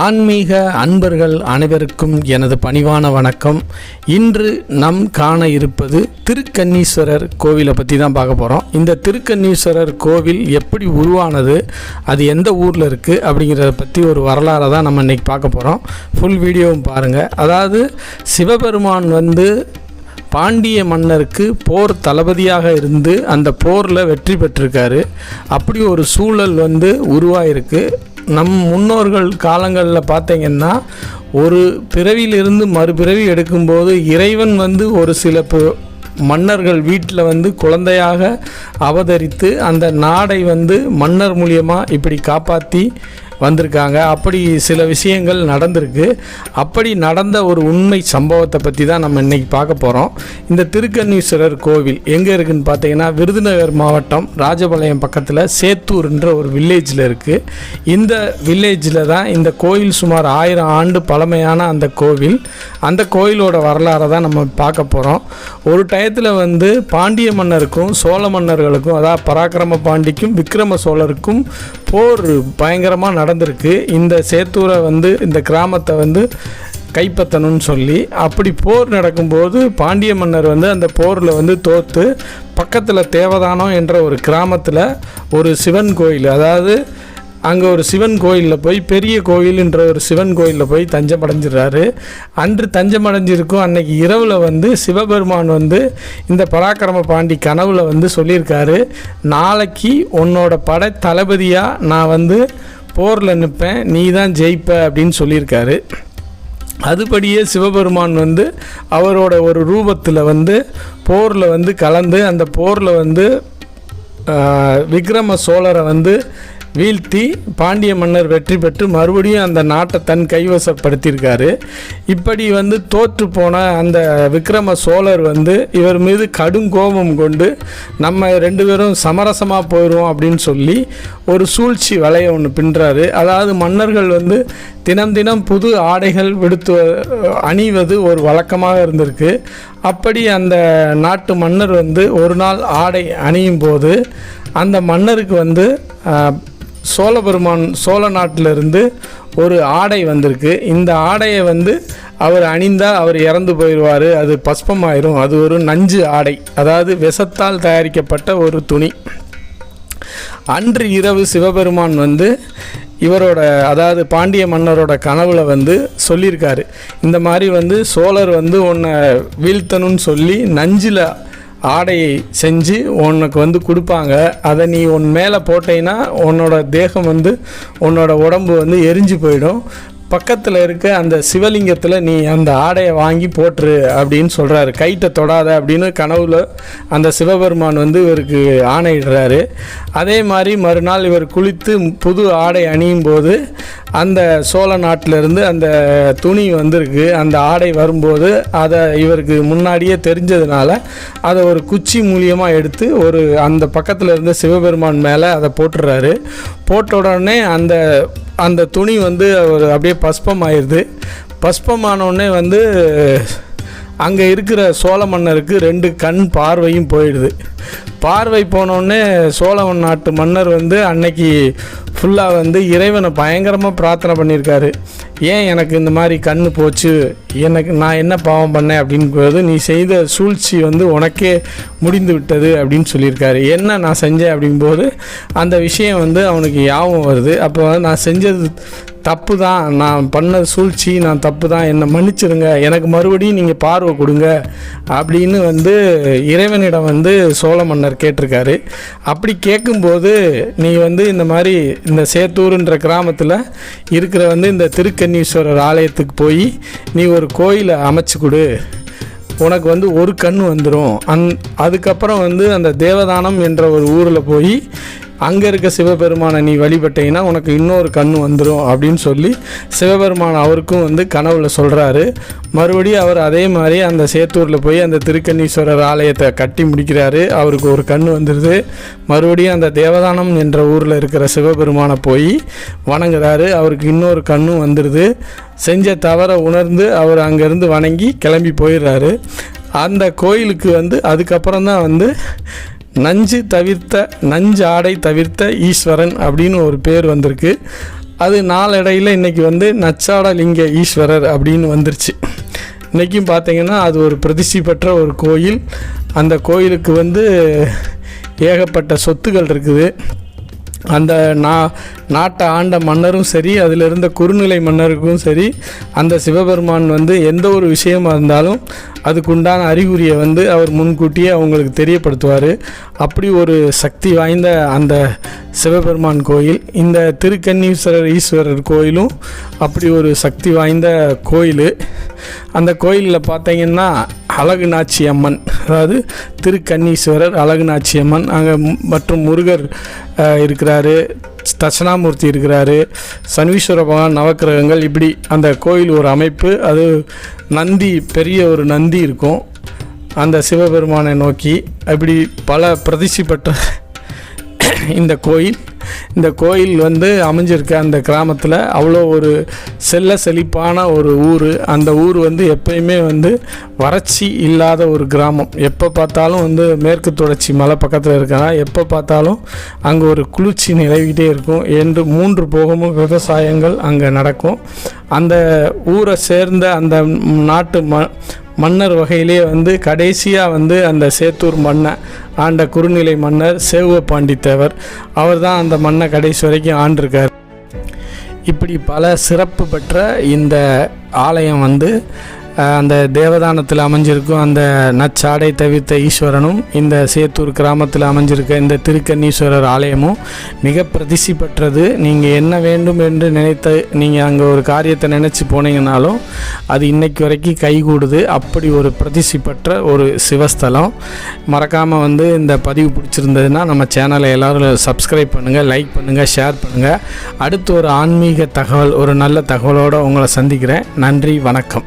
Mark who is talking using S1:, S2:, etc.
S1: ஆன்மீக அன்பர்கள் அனைவருக்கும் எனது பணிவான வணக்கம். இன்று நம் காண இருப்பது திருக்கன்னீஸ்வரர் கோவிலை பற்றி தான் பார்க்க போகிறோம் இந்த திருக்கன்னீஸ்வரர் கோவில் எப்படி உருவானது அது எந்த ஊரில் இருக்குது அப்படிங்கிறத பற்றி ஒரு வரலாறை தான் நம்ம இன்றைக்கி பார்க்க போகிறோம் ஃபுல் வீடியோவும் பாருங்கள் அதாவது சிவபெருமான் வந்து பாண்டிய மன்னருக்கு போர் தளபதியாக இருந்து அந்த போரில் வெற்றி பெற்றிருக்காரு. அப்படி ஒரு சூழல் வந்து உருவாயிருக்கு. நம் முன்னோர்கள் காலங்களில் பார்த்தீங்கன்னா ஒரு பிறவியிலிருந்து மறுபிறவி எடுக்கும்போது இறைவன் வந்து ஒரு சில மன்னர்கள் வீட்டில் வந்து குழந்தையாக அவதரித்து அந்த நாடை வந்து மன்னர் மூலியமாக இப்படி காப்பாற்றி வந்திருக்காங்க. அப்படி சில விஷயங்கள் நடந்திருக்கு. அப்படி நடந்த ஒரு உண்மை சம்பவத்தை பற்றி தான் நம்ம இன்றைக்கி பார்க்க போகிறோம் இந்த திருக்கன்னீஸ்வரர் கோவில் எங்கே இருக்குதுன்னு பார்த்தீங்கன்னா விருதுநகர் மாவட்டம் ராஜபாளையம் பக்கத்தில் சேத்தூர்ன்ற ஒரு வில்லேஜில் இருக்குது இந்த வில்லேஜில் தான் இந்த கோயில் சுமார் ஆயிரம் ஆண்டு பழமையான அந்த கோவில். அந்த கோயிலோட வரலாறை தான் நம்ம பார்க்க போகிறோம் ஒரு டயத்தில் வந்து பாண்டிய மன்னருக்கும் சோழ மன்னர்களுக்கும் அதாவது பராக்கிரம பாண்டிக்கும் விக்ரம சோழருக்கும் போர் பயங்கரமாக நடந்திருக்கு. இந்த சேத்தூரை வந்து இந்த கிராமத்தை வந்து கைப்பற்றணும்னு சொல்லி அப்படி போர் நடக்கும்போது பாண்டிய மன்னர் வந்து அந்த போரில் வந்து தோற்று பக்கத்தில் தேவதானம் என்ற ஒரு கிராமத்தில் ஒரு சிவன் கோயில் அதாவது அங்கே ஒரு சிவன் கோயிலில் போய் பெரிய கோயில்ன்ற ஒரு சிவன் கோயிலில் போய் தஞ்சம் அடைஞ்சிடுறாரு. அன்று தஞ்சம் அடைஞ்சிருக்கும் அன்னைக்கு இரவில் வந்து சிவபெருமான் வந்து இந்த பராக்கிரம பாண்டி கனவில் வந்து சொல்லியிருக்காரு நாளைக்கு உன்னோட படை தளபதியாக நான் வந்து போரில் நிற்பேன் நீ தான் ஜெயிப்ப அப்படின்னு சொல்லியிருக்காரு. அதுபடியே சிவபெருமான் வந்து அவரோட ஒரு ரூபத்தில் வந்து போரில் வந்து கலந்து அந்த போரில் வந்து விக்ரம சோழரை வந்து வீழ்த்தி பாண்டிய மன்னர் வெற்றி பெற்று மறுபடியும் அந்த நாட்டை தன் கைவசப்படுத்தியிருக்காரு. இப்படி வந்து தோற்று போன அந்த விக்ரம சோழர் வந்து இவர் மீது கடும் கோபம் கொண்டு நம்ம ரெண்டு பேரும் சமரசமாக போயிடுவோம் அப்படின்னு சொல்லி ஒரு சூழ்ச்சி வலையை ஒன்று பின்னுறாரு அதாவது மன்னர்கள் வந்து தினம் தினம் புது ஆடைகள் விடுத்து அணிவது ஒரு வழக்கமாக இருந்திருக்கு. அப்படி அந்த நாட்டு மன்னர் வந்து ஒரு நாள் ஆடை அணியும் போது அந்த மன்னருக்கு வந்து சோழபெருமான் சோழ நாட்டிலிருந்து ஒரு ஆடை வந்திருக்கு. இந்த ஆடையை வந்து அவர் அணிந்தால் அவர் இறந்து போயிடுவார். அது பஸ்பமாயிரும். அது ஒரு நஞ்சு ஆடை. அதாவது விஷத்தால் தயாரிக்கப்பட்ட ஒரு துணி. அன்று இரவு சிவபெருமான் வந்து இவரோட அதாவது பாண்டிய மன்னரோட கனவுல வந்து சொல்லியிருக்காரு. இந்த மாதிரி வந்து சோழர் வந்து உன்னை வீழ்த்தணும்னு சொல்லி நஞ்சில் ஆடையை செஞ்சு உனக்கு வந்து கொடுப்பாங்க. அதை நீ உன் மேலே போட்டேன்னா உன்னோட தேகம் வந்து உன்னோட உடம்பு வந்து எரிஞ்சு போயிடும். பக்கத்தில் இருக்க அந்த சிவலிங்கத்தில் நீ அந்த ஆடையை வாங்கி போட்டுரு அப்படின்னு சொல்கிறாரு கைட்டை தொடாத அப்படின்னு கனவுல அந்த சிவபெருமான் வந்து இவருக்கு ஆணையிடுறாரு. அதே மாதிரி மறுநாள் இவர் குளித்து புது ஆடை அணியும் போது அந்த சோழ நாட்டிலிருந்து அந்த துணி வந்திருக்கு அந்த ஆடை வரும்போது அதை இவருக்கு முன்னாடியே தெரிஞ்சதுனால அதை ஒரு குச்சி மூலியமாக எடுத்து ஒரு அந்த பக்கத்தில் இருந்த சிவபெருமான் மேலே அதை போட்டுடுறாரு போட்ட உடனே அந்த அந்த துணி வந்து ஒரு அப்படியே பஸ்பம் ஆயிடுது பஸ்பம் உடனே வந்து அங்கே இருக்கிற சோழ மன்னருக்கு ரெண்டு கண் பார்வையும் போயிடுது. பார்வை போனோடனே சோழ நாட்டு மன்னர் வந்து அன்னைக்கு ஃபுல்லாக வந்து இறைவனை பயங்கரமாக பிரார்த்தனை பண்ணியிருக்காரு. ஏன் எனக்கு இந்த மாதிரி கண் போச்சு? எனக்கு நான் என்ன பாவம் பண்ணேன் அப்படிங்கிறது நீ செய்த சூழ்ச்சி வந்து உனக்கே முடிந்து விட்டது அப்படின்னு சொல்லியிருக்காரு. என்ன நான் செஞ்சேன் அப்படிங்கும்போது அந்த விஷயம் வந்து அவனுக்கு ஞாபகம் வருது. அப்போ நான் செஞ்சது தப்பு தான் நான் பண்ண சூழ்ச்சி நான் தப்பு தான் என்னை மன்னிச்சிருங்க. எனக்கு மறுபடியும் நீங்கள் பார்வை கொடுங்க அப்படின்னு வந்து இறைவனிடம் வந்து சோழ மன்னர் கேட்டிருக்காரு. அப்படி கேட்கும்போது நீ வந்து இந்த மாதிரி இந்த சேத்தூருன்ற கிராமத்தில் இருக்கிற வந்து இந்த திருக்கன்னீஸ்வரர் ஆலயத்துக்கு போய் நீ ஒரு கோயிலை அமைச்சு கொடு. உனக்கு வந்து ஒரு கண் வந்துடும் அந் அதுக்கப்புறம் வந்து அந்த தேவதானம் என்ற ஒரு ஊரில் போய் அங்கே இருக்க சிவபெருமானை நீ வழிபட்டீங்கன்னா உனக்கு இன்னொரு கண் வந்துடும் அப்படின்னு சொல்லி சிவபெருமான் அவருக்கும் வந்து கனவுல சொல்கிறாரு மறுபடியும் அவர் அதே மாதிரி அந்த சேத்தூரில் போய் அந்த திருக்கண்ணீஸ்வரர் ஆலயத்தை கட்டி முடிக்கிறாரு. அவருக்கு ஒரு கண் வந்துடுது மறுபடியும் அந்த தேவதானம் என்ற ஊரில் இருக்கிற சிவபெருமானை போய் வணங்குறாரு. அவருக்கு இன்னொரு கண்ணும் வந்துடுது செஞ்ச தவறை உணர்ந்து அவர் அங்கேருந்து வணங்கி கிளம்பி போயிடுறாரு. அந்த கோயிலுக்கு வந்து அதுக்கப்புறம் தான் வந்து நஞ்சு தவிர்த்த நஞ்சு ஆடை தவிர்த்த ஈஸ்வரன் அப்படின்னு ஒரு பேர் வந்திருக்கு. அது நாளடையில் இன்றைக்கி வந்து நச்சாடலிங்க ஈஸ்வரர் அப்படின்னு வந்துருச்சு. இன்றைக்கும் பார்த்தீங்கன்னா அது ஒரு பிரதிஷ்டி பெற்ற ஒரு கோயில். அந்த கோயிலுக்கு வந்து ஏகப்பட்ட சொத்துகள் இருக்குது. அந்த நா நாட்டை ஆண்ட மன்னரும் சரி அதில் இருந்த குறுநிலை மன்னருக்கும் சரி அந்த சிவபெருமான் வந்து எந்த ஒரு விஷயமா இருந்தாலும் அதுக்குண்டான அறிகுறியை வந்து அவர் முன்கூட்டியே அவங்களுக்கு தெரியப்படுத்துவார். அப்படி ஒரு சக்தி வாய்ந்த அந்த சிவபெருமான் கோயில் இந்த திருக்கன்னீஸ்வரர் ஈஸ்வரர் கோயிலும் அப்படி ஒரு சக்தி வாய்ந்த கோயில். அந்த கோயிலில் பார்த்தீங்கன்னா அழகுநாச்சி அம்மன் அதாவது திருக்கன்னீஸ்வரர் அழகுநாச்சி அம்மன் அங்கே மற்றும் முருகர் இருக்கிறாரு தட்சணாமூர்த்தி இருக்கிறாரு சனீஸ்வர பகவான் நவக்கிரகங்கள் இப்படி அந்த கோயில் ஒரு அமைப்பு அது நந்தி பெரிய ஒரு நந்தி இருக்கும். அந்த சிவபெருமானை நோக்கி அப்படி பல பிரதிஷ்டி பெற்ற இந்த கோயில். இந்த கோயில் வந்து அமைஞ்சிருக்க அந்த கிராமத்தில் அவ்வளோ ஒரு செல்ல செழிப்பான ஒரு ஊர். அந்த ஊர் வந்து எப்பயுமே வந்து வறட்சி இல்லாத ஒரு கிராமம். எப்போ பார்த்தாலும் வந்து மேற்கு தொடர்ச்சி மலை பக்கத்தில் இருக்கா எப்போ பார்த்தாலும் அங்கே ஒரு குளிர்ச்சி நிலவிக்கிட்டே இருக்கும். என்று மூன்று போகமும் விவசாயங்கள் அங்கே நடக்கும். அந்த ஊரை சேர்ந்த அந்த நாட்டு ம மன்னர் வகையிலே வந்து கடைசியாக வந்து அந்த சேத்தூர் மன்னன் ஆண்ட குறுநிலை மன்னர் சேவ பாண்டித்தேவர் அவர் தான் அந்த மண்ணை கடைசி வரைக்கும் ஆண்டிருக்கார். இப்படி பல சிறப்பு பெற்ற இந்த ஆலயம் வந்து அந்த தேவதானத்தில் அமைஞ்சிருக்கும் அந்த நச்சாடை தவிர்த்த ஈஸ்வரனும் இந்த சேத்தூர் கிராமத்தில் அமைஞ்சிருக்க இந்த திருக்கண்ணீஸ்வரர் ஆலயமும் மிக பிரதிஷ்டி பெற்றது. நீங்கள் என்ன வேண்டும் என்று நினைத்த நீங்கள் அங்கே ஒரு காரியத்தை நினச்சி போனீங்கனாலும் அது இன்னைக்கு வரைக்கும் கைகூடுது. அப்படி ஒரு பிரதிஷ்டி பெற்ற ஒரு சிவஸ்தலம். மறக்காமல் வந்து இந்த பதிவு பிடிச்சிருந்ததுன்னா நம்ம சேனலை எல்லோரும் சப்ஸ்கிரைப் பண்ணுங்கள் லைக் பண்ணுங்கள் ஷேர் பண்ணுங்கள் அடுத்து ஒரு ஆன்மீக தகவல் ஒரு நல்ல தகவலோடு உங்களை சந்திக்கிறேன். நன்றி வணக்கம்.